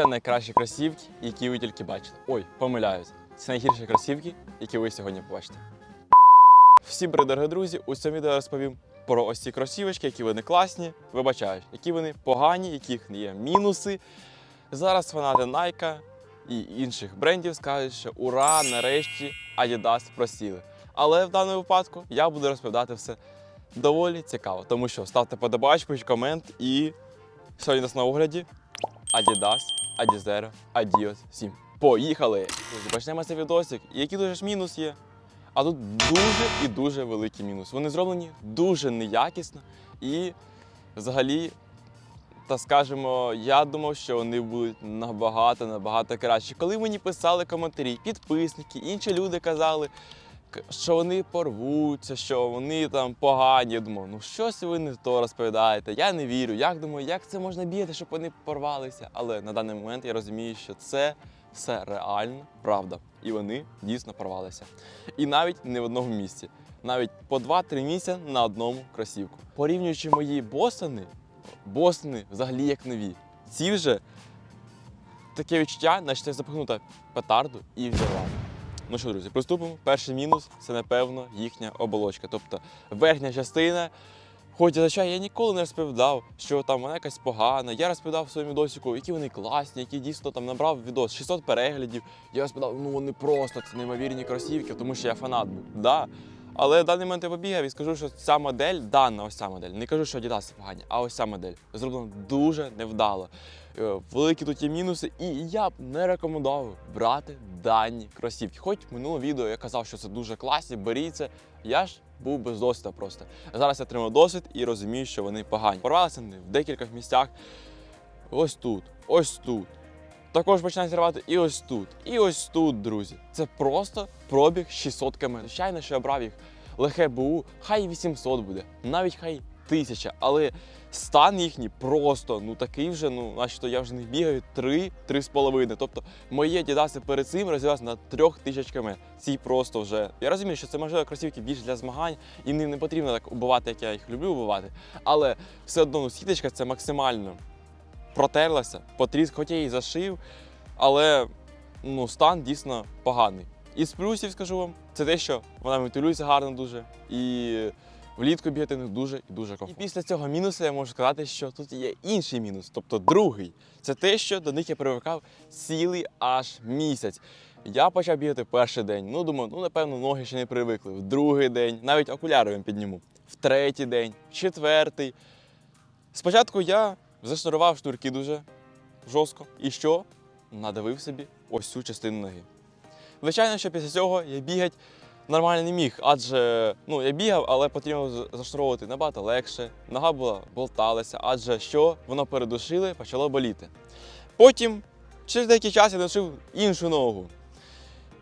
Це найкращі кросівки, які ви тільки бачите. Ой, помиляюсь. Це найгірші кросівки, які ви сьогодні побачите. Всім привіт, дорогі друзі! У цьому відео розповім про ось ці кросівочки, які вони класні, вибачаю, які вони погані, яких є мінуси. Зараз фанати Nike і інших брендів скажуть, що ура, нарешті Adidas просіли. Але в даному випадку я буду розповідати все доволі цікаво. Тому що ставте подобачку, комент і сьогодні нас на огляді Adidas Adizero Adios 7. Поїхали! Почнемо цей відосик. Який дуже ж мінус є? А тут дуже і дуже великий мінус. Вони зроблені дуже неякісно і взагалі, та скажемо, я думав, що вони будуть набагато набагато краще. Коли мені писали коментарі, підписники, інші люди казали, що вони порвуться, що вони там погані. Я думав, ну щось ви не то розповідаєте. Я не вірю. Як думаю, як це можна бігати, щоб вони порвалися? Але на даний момент я розумію, що це все реально правда. І вони дійсно порвалися. І навіть не в одному місці. Навіть по 2-3 місяці на одному кросівку. Порівнюючи мої бостони, бостони взагалі як нові. Ці вже таке відчуття, наче запихнута петарду і взірвала. Ну що, друзі, приступимо. Перший мінус це, напевно, їхня оболочка. Тобто верхня частина. Хоч зазвичай я ніколи не розповідав, що там вона якась погана. Я розповідав в своєму відосику, які вони класні, які дійсно там набрав відос 600 переглядів. Я розповідав, ну вони просто це неймовірні кросівки, тому що я фанат був. Да. Але в даний момент я побігав і скажу, що ця модель, дана ось ця модель, не кажу, що Adidas погані, а ось ця модель зроблена дуже невдало. Е, Великі тут є мінуси, і я б не рекомендував брати дані кросівки. Хоч в минулому відео я казав, що це дуже класні, беріть це. Я ж був без досвіду просто. Зараз я отримав досвід і розумію, що вони погані. Порвалися вони в декількох місцях. Ось тут, ось тут. Також починають зривати і ось тут, і ось тут, друзі. Це просто пробіг 600 км. Звичайно, що я брав їх легке БУ, хай 800 буде, навіть хай 1000, але стан їхній просто ну такий вже, ну начебто я вже не бігаю 3 3,5. Тобто мої дідаси перед цим розвивалися на 3000 км. Ці просто вже. Я розумію, що це можливо кросівки більш для змагань, і ним не потрібно так убивати, як я їх люблю убивати. Але все одно ну, сіточка це максимально протерлася, потріск, хоч я її зашив, але ну, стан дійсно поганий. Із плюсів скажу вам, це те, що вона вентилюється гарно дуже і влітку бігати не дуже і дуже комфортно. І після цього мінусу я можу сказати, що тут є інший мінус, тобто другий. Це те, що до них я привикав цілий аж місяць. Я почав бігати перший день. Ну, думаю, ну напевно, ноги ще не привикли. В другий день, навіть окуляри підніму. В третій день, в четвертий. Спочатку я зашнурував шнурки дуже жорстко. І що? Надавив собі ось цю частину ноги. Звичайно, що після цього я бігати нормально не міг, адже ну, я бігав, але потрібно зашнуровувати набагато легше. Нога була болталася, адже що воно передушили, почало боліти. Потім, через деякий час я дошив іншу ногу.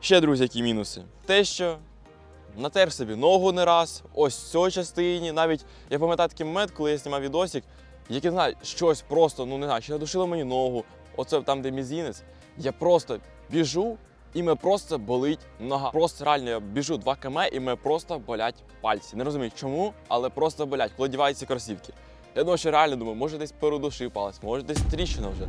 Ще, друзі, які мінуси. Те, що натер собі ногу не раз, ось цій частині. Навіть я пам'ятаю такий момент, коли я знімав відосик, який знаю, щось просто, ну не знаю, чи надушило мені ногу, оце там, де мізінець. Я просто біжу, і мене просто болить нога. Просто реально я біжу 2 км і мене просто болять пальці. Не розумію чому, але просто болять, коли діваються кросівки. Я думаю, що реально думаю, може десь передушив палець, може десь тріщина вже.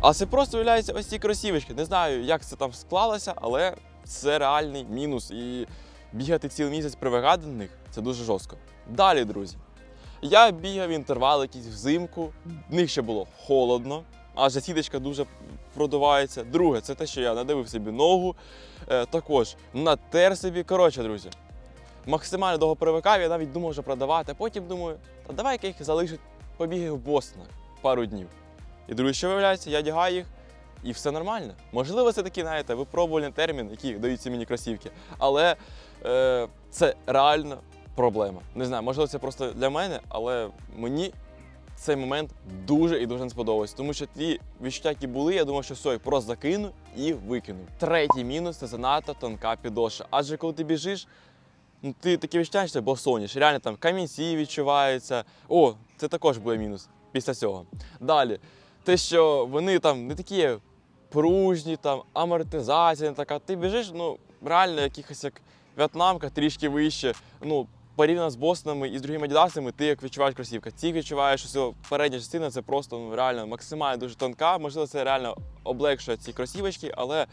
А це просто виявляється ось ці кросівочки. Не знаю, як це там склалося, але це реальний мінус. І бігати цілий місяць привикати до них це дуже жорстко. Далі, друзі. Я бігав інтервали якісь взимку, в них ще було холодно, адже сіточка дуже продувається. Друге, це те, що я надавив собі ногу, е, також натер собі. Коротше, друзі, максимально довго привикав, я навіть думав, що продавати, потім думаю, та давай-ка їх залишить, побігаю в Бостон пару днів. І друге, що виявляється, я одягаю їх. І все нормально. Можливо, це такий, знаєте, випробувальний термін, який даються мені кросівки. Але е, це реально проблема. Не знаю, можливо, це просто для мене, але мені цей момент дуже і дуже не сподобався. Тому що ті відчуття, які були, я думав, що все, я просто закину і викину. Третій мінус це занадто тонка підошва. Адже коли ти біжиш, ну ти таке відчуття, що ти. Реально там камінці відчуваються. О, це також буде мінус після цього. Далі, те, що вони там не такі пружні, там амортизація не така. Ти біжиш, ну реально якихось як в'єтнамка трішки вище. Ну, порівняно з босонами і з другими адідасами, ти як відчуваєш кросівка. Ці відчуваєш, що передня частина це просто ну, реально максимально дуже тонка. Можливо, це реально облегшує ці кросівочки, але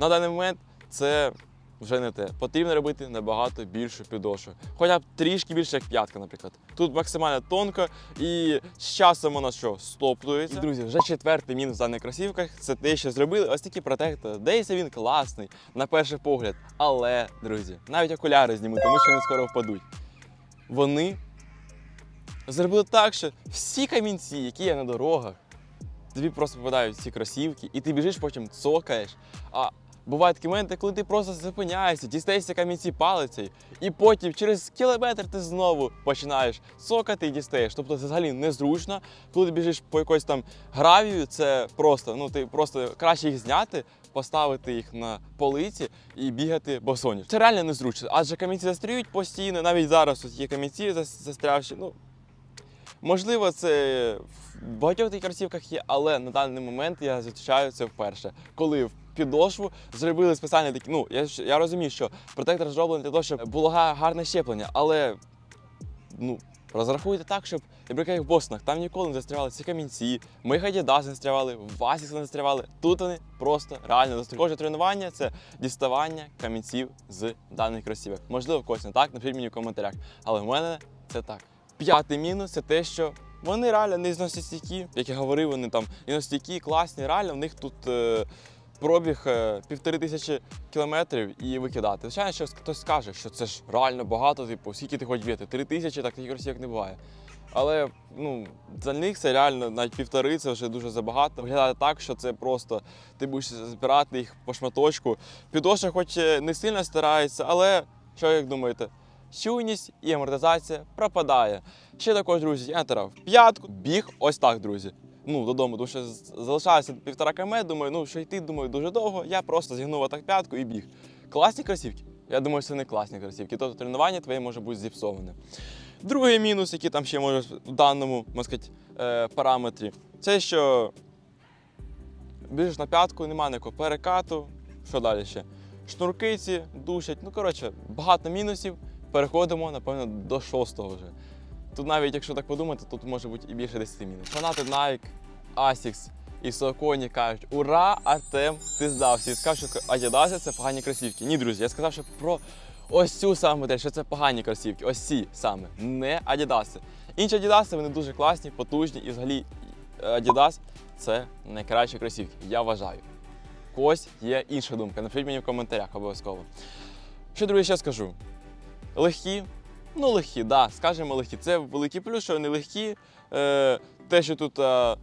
на даний момент це вже не те. Потрібно робити набагато більшу підошву. Хоча б трішки більше, як п'ятка, наприклад. Тут максимально тонко і з часом воно що стоптується. І, друзі, вже четвертий мінус в даних кросівках це те, що зробили ось такі протектори. Десь він класний на перший погляд. Але, друзі, навіть окуляри зніму, тому що вони скоро впадуть. Вони зробили так, що всі камінці, які є на дорогах, тобі просто попадають ці кросівки, і ти біжиш, потім цокаєш. А бувають такі моменти, коли ти просто зупиняєшся, дістаєшся камінці палицею, і потім через кілометр ти знову починаєш цокати і дістаєш. Тобто це взагалі незручно. Коли ти біжиш по якоїсь там гравію, це просто, ну ти просто краще їх зняти, поставити їх на полиці і бігати босоніж. Це реально незручно, адже камінці застряють постійно, навіть зараз ось є камінці зас- застрявші. Ну, Можливо, це в багатьох таких кросівках є, але на даний момент я зустрічаю це вперше. Коли в підошву зробили спеціальні такі. Ну, я, я розумію, що протектор зроблений для того, щоб було гарне щеплення, але ну, розрахуйте так, щоб, наприклад, як в босонах, там ніколи не застрявали ці камінці, в моїх не застрявали, в Asics не застрявали. Тут вони просто реально застряли. Кожне тренування це діставання камінців з даних кросівок. Можливо, когось не так, напишіть мені в коментарях. Але в мене це так. П'ятий мінус це те, що вони реально не зносостійкі, як я говорив, вони там і настійкі, класні. Реально в них тут е, пробіг е, півтори тисячі кілометрів і викидати. Звичайно, що хтось скаже, що це ж реально багато, типу, скільки ти хочеш б'єти? Три тисячі, так таких кросівок не буває. Але ну, за них це реально навіть півтори, це вже дуже забагато. Виглядає так, що це просто ти будеш збирати їх по шматочку. Підошва хоч е, не сильно старається, але що як думаєте? Чуйність і амортизація пропадає. Ще також, друзі, я натирав п'ятку, біг ось так, друзі. Ну, додому, тому що залишалося півтора км, думаю, ну що йти, думаю, дуже довго. Я просто зігнув отак п'ятку і біг. Класні кросівки? Я думаю, це не класні кросівки. Тобто тренування твоє може бути зіпсоване. Другий мінус, який там ще може в даному можна сказати, е, параметрі, це що біжиш на п'ятку, немає ніякого перекату. Що далі ще? Шнурки ці душать. Ну, коротше, багато мінусів. Переходимо, напевно, до шостого вже. Тут навіть, якщо так подумати, тут може бути і більше 10 мінусів. Фанати Nike, Asics і Saucony кажуть, ура, Артем, ти здався. І сказав, що Adidas це погані кросівки. Ні, друзі, я сказав, що про ось цю саме модель, що це погані кросівки. Ось ці саме, не Adidas. Інші Adidas, вони дуже класні, потужні і взагалі Adidas це найкращі кросівки. Я вважаю. Когось є інша думка. Напишіть мені в коментарях обов'язково. Що друзі, ще скажу? Легкі, ну легкі, да, скажемо легкі. Це великий плюс, що вони легкі. Е, те, що тут е,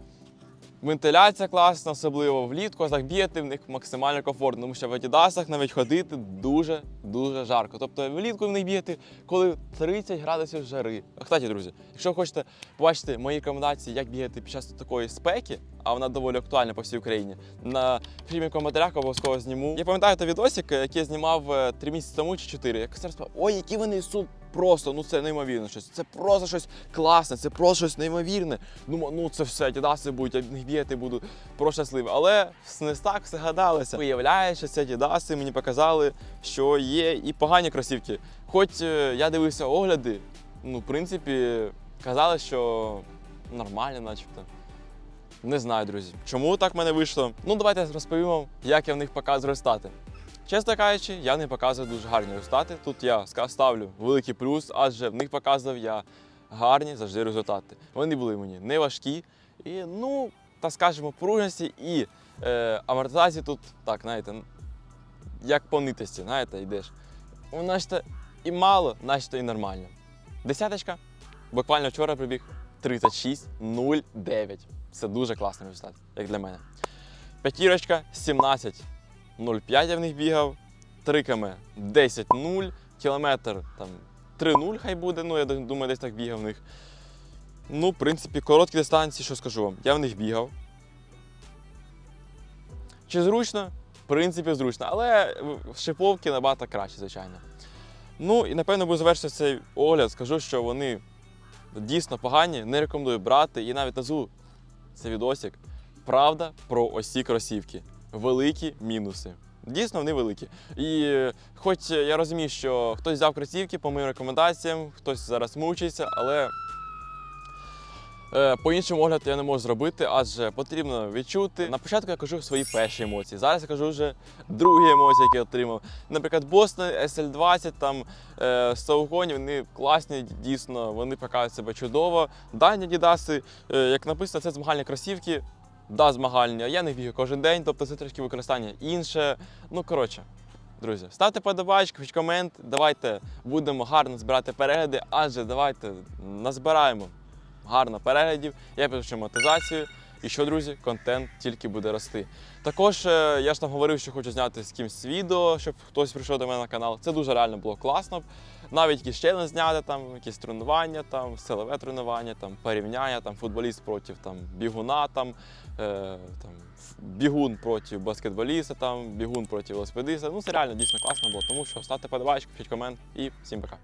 вентиляція класна, особливо влітку, так бігати в них максимально комфортно, тому що в Адідасах навіть ходити дуже-дуже жарко. Тобто влітку в них бігати, коли 30 градусів жари. А, Кстати, друзі, якщо ви хочете побачити мої рекомендації, як бігати під час такої спеки, а вона доволі актуальна по всій Україні, на фільмі коментарях обов'язково зніму. Я пам'ятаю той відосик, який я знімав 3 місяці тому чи 4. Я сказав, ой, які вони су просто, ну це неймовірно щось. Це просто щось класне, це просто щось неймовірне. Думаю, ну це все, дідаси будуть, я них бігати буду про щасливий. Але не так все гадалося. Виявляється, що ці дідаси мені показали, що є і погані кросівки. Хоч е, я дивився огляди, ну, в принципі, казали, що нормально, начебто. Не знаю, друзі. Чому так в мене вийшло? Ну, давайте розповім як я в них показую результати. Чесно кажучи, я не показую дуже гарні результати. Тут я ставлю великий плюс, адже в них показував я гарні завжди результати. Вони були мені не важкі і, ну, так скажемо, пружності і е, амортизації тут, так, знаєте, як по нитості, знаєте, йдеш. Ну, Наче і мало, наче і нормально. Десяточка. Буквально вчора прибіг 36,09. Це дуже класний результат, як для мене. П'ятірочка 17,05 я в них бігав. 3 км 10,0, кілометр там 3,0 хай буде, ну я думаю, десь так бігав в них. Ну, в принципі, короткі дистанції, що скажу вам, я в них бігав. Чи зручно? В принципі, зручно, але шиповки набагато краще, звичайно. Ну і напевно буду завершити цей огляд. Скажу, що вони дійсно погані, не рекомендую брати. І навіть назву цей відосик. Правда про ось ці кросівки. Великі мінуси. Дійсно, вони великі. І хоч я розумію, що хтось взяв кросівки по моїм рекомендаціям, хтось зараз мучиться, але е, по-іншому огляд я не можу зробити, адже потрібно відчути. На початку я кажу свої перші емоції. Зараз я кажу вже другі емоції, які я отримав. Наприклад, Бостон SL20, там е, Саугоні, вони класні, дійсно, вони показують себе чудово. Дані Дідаси, е, як написано, це змагальні кросівки. Да, змагальні, а я не бігаю кожен день, тобто це трішки використання інше. Ну, коротше, друзі, ставте подобачки, хоч комент, давайте будемо гарно збирати перегляди, адже давайте назбираємо гарно переглядів, я підвищу мотивацію. І що, друзі, контент тільки буде рости. Також е, я ж там говорив, що хочу зняти з кимсь відео, щоб хтось прийшов до мене на канал. Це дуже реально було класно. Навіть якісь челендж зняти, там, якісь тренування, там, силове тренування, там, порівняння, там, футболіст проти там, бігуна, там, е, там, бігун проти баскетболіста, там, бігун проти велосипедиста. Ну, це реально дійсно класно було, тому що ставте подобайку, пишіть комент і всім пока.